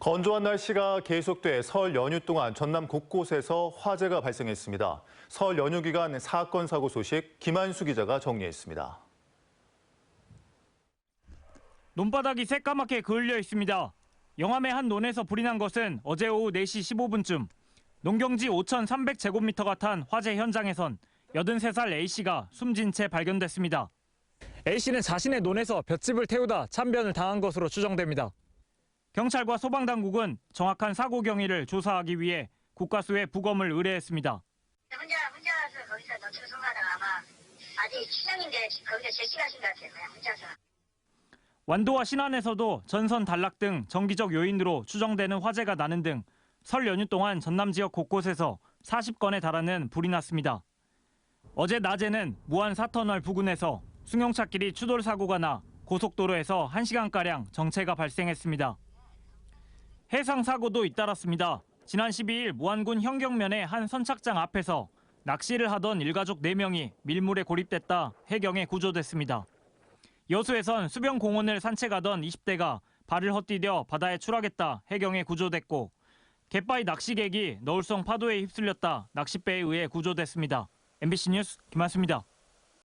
건조한 날씨가 계속돼 설 연휴 동안 전남 곳곳에서 화재가 발생했습니다. 설 연휴 기간 사건 사고 소식 김한수 기자가 정리했습니다. 논바닥이 새까맣게 그을려 있습니다. 영암의 한 논에서 불이 난 것은 어제 오후 4시 15분쯤 농경지 5,300제곱미터가 탄 화재 현장에선 83살 A씨가 숨진 채 발견됐습니다. A씨는 자신의 논에서 볏짚을 태우다 참변을 당한 것으로 추정됩니다. 경찰과 소방당국은 정확한 사고 경위를 조사하기 위해 국가수에 부검을 의뢰했습니다. 혼자 혼자서 거기서 노출 송하다가 아마 아직 추정인데 거기서 실시하신 것 같아요. 그냥 혼자서. 완도와 신안에서도 전선 단락 등 정기적 요인으로 추정되는 화재가 나는 등 설 연휴 동안 전남 지역 곳곳에서 40건에 달하는 불이 났습니다. 어제 낮에는 무안 사터널 부근에서 승용차끼리 추돌 사고가 나 고속도로에서 1시간가량 정체가 발생했습니다. 해상 사고도 잇따랐습니다. 지난 12일 무안군 현경면의 한 선착장 앞에서 낚시를 하던 일가족 4명이 밀물에 고립됐다 해경에 구조됐습니다. 여수에선 수변 공원을 산책하던 20대가 발을 헛디뎌 바다에 추락했다 해경에 구조됐고 갯바위 낚시객이 너울성 파도에 휩쓸렸다 낚싯배에 의해 구조됐습니다. MBC 뉴스 김한수입니다.